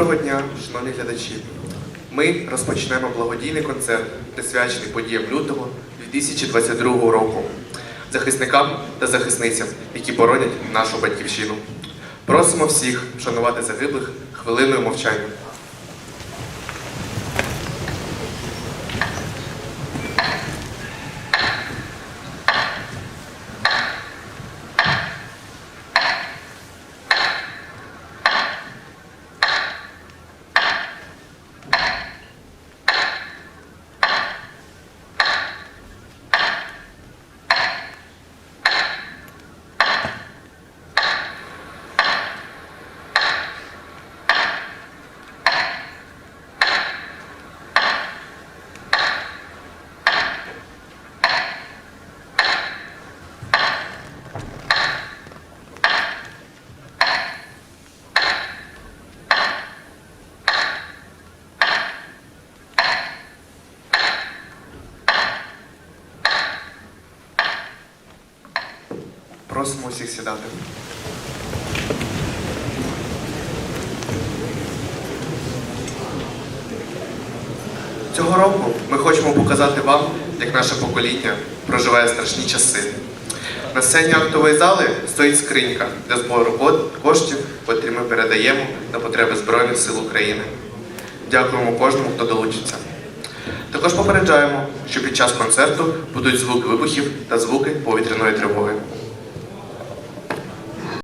Доброго дня, шановні глядачі! Ми розпочнемо благодійний концерт, присвячений подіям лютого 2022 року, захисникам та захисницям, які боронять нашу батьківщину. Просимо всіх вшанувати загиблих хвилиною мовчання. Просимо усіх сідати. Цього року ми хочемо показати вам, як наше покоління проживає страшні часи. На сцені актової зали стоїть скринька для збору коштів, котрі ми передаємо на потреби Збройних сил України. Дякуємо кожному, хто долучиться. Також попереджаємо, що під час концерту будуть звуки вибухів та звуки повітряної тривоги.